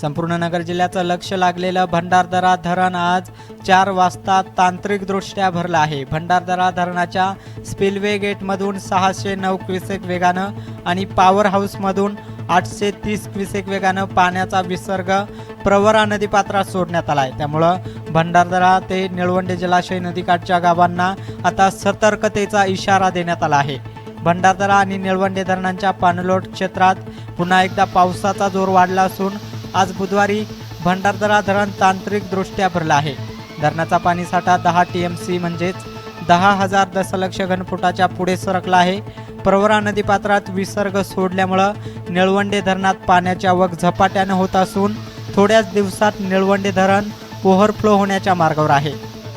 संपूर्ण नगर जिल्ह्याचं लक्ष लागलेलं भंडारदरा धरण आज चार वाजता तांत्रिकदृष्ट्या भरलं आहे. भंडारदरा धरणाच्या स्पिलवे गेटमधून सहाशे नऊ क्युसेक वेगानं आणि पॉवर हाऊसमधून आठशे तीस क्युसेक वेगानं पाण्याचा विसर्ग प्रवरा नदीपात्रात सोडण्यात आला आहे त्यामुळं भंडारदरा ते निळवंडे जलाशय नदीकाठच्या गावांना आता सतर्कतेचा इशारा देण्यात आला आहे. भंडारदरा आणि निळवंडे धरणांच्या पाणलोट क्षेत्रात पुन्हा एकदा पावसाचा जोर वाढला असून आज बुधवारी भंडारदरा धरण तांत्रिकदृष्ट्या भरलं आहे. धरणाचा पाणीसाठा दहा टी एम सी म्हणजेच दहा हजार दशलक्ष घनफुटाच्या पुढे सरकला आहे. प्रवरा नदीपात्रात विसर्ग सोडल्यामुळं निळवंडे धरणात पाण्याची आवक झपाट्यानं होत असून थोड्याच दिवसात निळवंडे धरण ओव्हरफ्लो होण्याच्या मार्गावर आहे.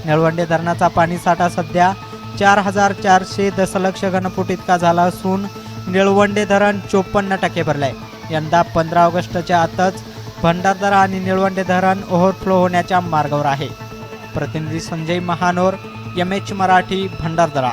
निळवंडे धरणाचा पाणीसाठा सध्या चार हजार चारशे दशलक्ष घनफूट इतका झाला असून निळवंडे धरण चोपन्न टक्के भरले आहे यंदा पंधरा ऑगस्टच्या आतच भंडारदरा आणि निळवंडे धरण ओव्हरफ्लो होण्याच्या मार्गावर आहे. प्रतिनिधी संजय महानोर एम एच मराठी भंडारदरा.